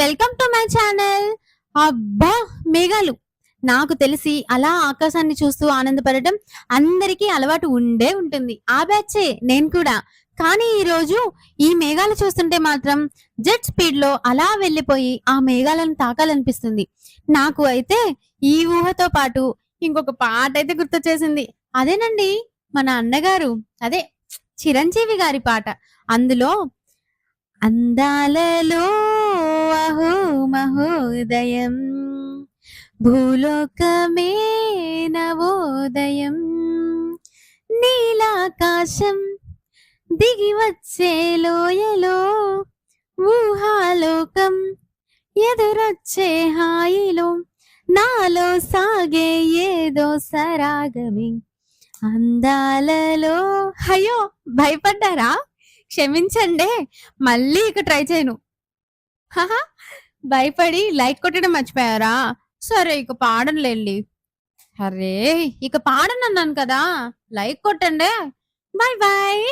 Welcome to my channel. అబ్బా మేఘాలు. నాకు తెలిసి అలా ఆకాశాన్ని చూస్తూ ఆనందపడటం అందరికీ అలవాటు ఉండే ఉంటుంది. ఆ బ్యాచే నేను కూడా. కానీ ఈరోజు ఈ మేఘాలు చూస్తుంటే మాత్రం జెట్ స్పీడ్లో అలా వెళ్ళిపోయి ఆ మేఘాలను తాకాలనిపిస్తుంది. నాకు అయితే ఈ ఊహతో పాటు ఇంకొక పాట అయితే గుర్తొచ్చేసింది. అదేనండి మన అన్నగారు అదే చిరంజీవి గారి పాట. అందులో అందాలలో మహో మహోదయం భూలోకమే నవోదయం. నీలాకాశం దిగి వచ్చే లోయలో ఊహాలోకం. ఎదురొచ్చే హాయిలో నాలో సాగే ఏదో సరాగమి. అందాలలో అయ్యో భయపడ్డారా? క్షమించండి మళ్ళీ ఇక ట్రై చేయను. హహ, భయపడి లైక్ కొట్టడం మర్చిపోయారా? సరే ఇక పాడనులేండి. అరే ఇక పాడనన్నాను కదా. లైక్ కొట్టండి. Bye bye